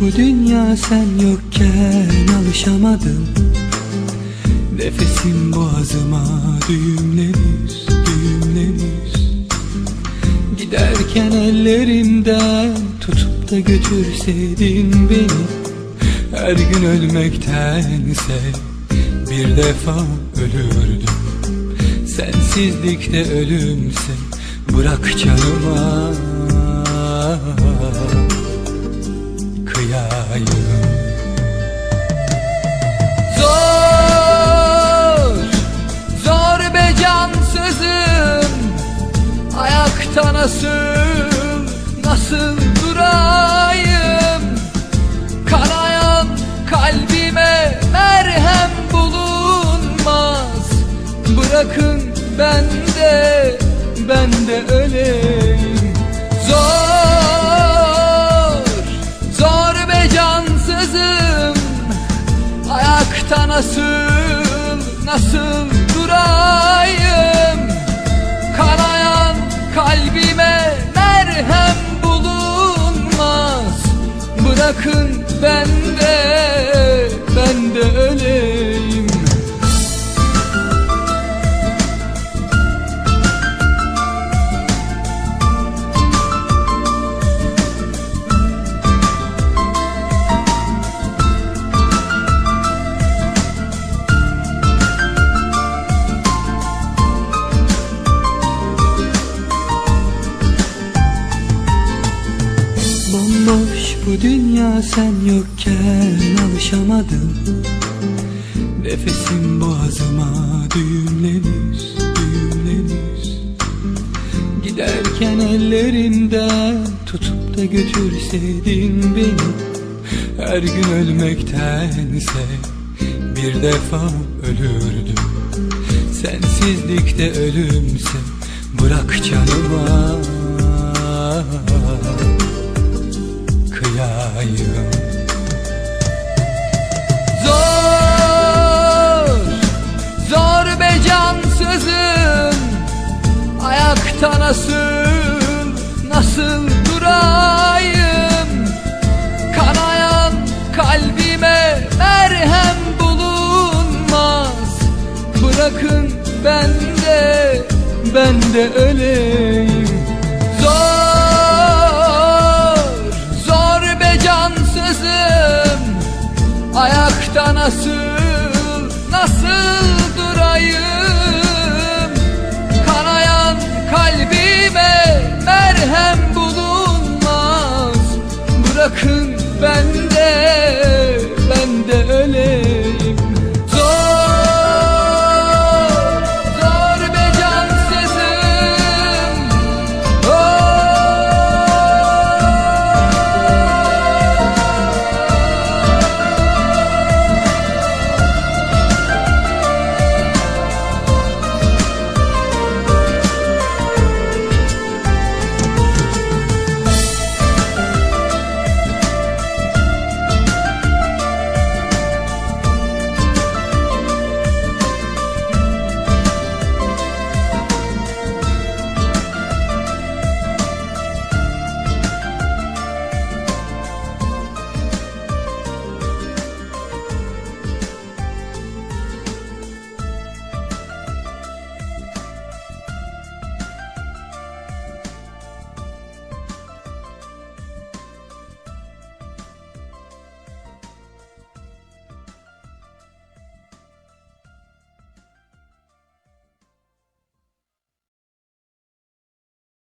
bu dünya sen yokken alışamadım. Nefesim boğazıma düğümlenir, düğümlenir. Giderken ellerimden tutup da götürseydin beni. Her gün ölmektense bir defa ölürdüm. Sensizlikte ölümse bırak canıma nasıl durayım Kanayan kalbime merhem bulunmaz. Bırakın ben de, ben de öleyim. Zor, zor be cansızım. Ayakta nasıl, nasıl durayım? Kanayan kalbime Bırakın ben dünya sen yokken alışamadım. Nefesim boğazıma düğümlenir, düğümlenir. Giderken ellerimden tutup da götürseydin beni. Her gün ölmektense bir defa ölürdüm. Sensizlikte ölümse bırak canıma bırakın ben de ben de öleyim. Zor zor be cansızım Ayakta nasıl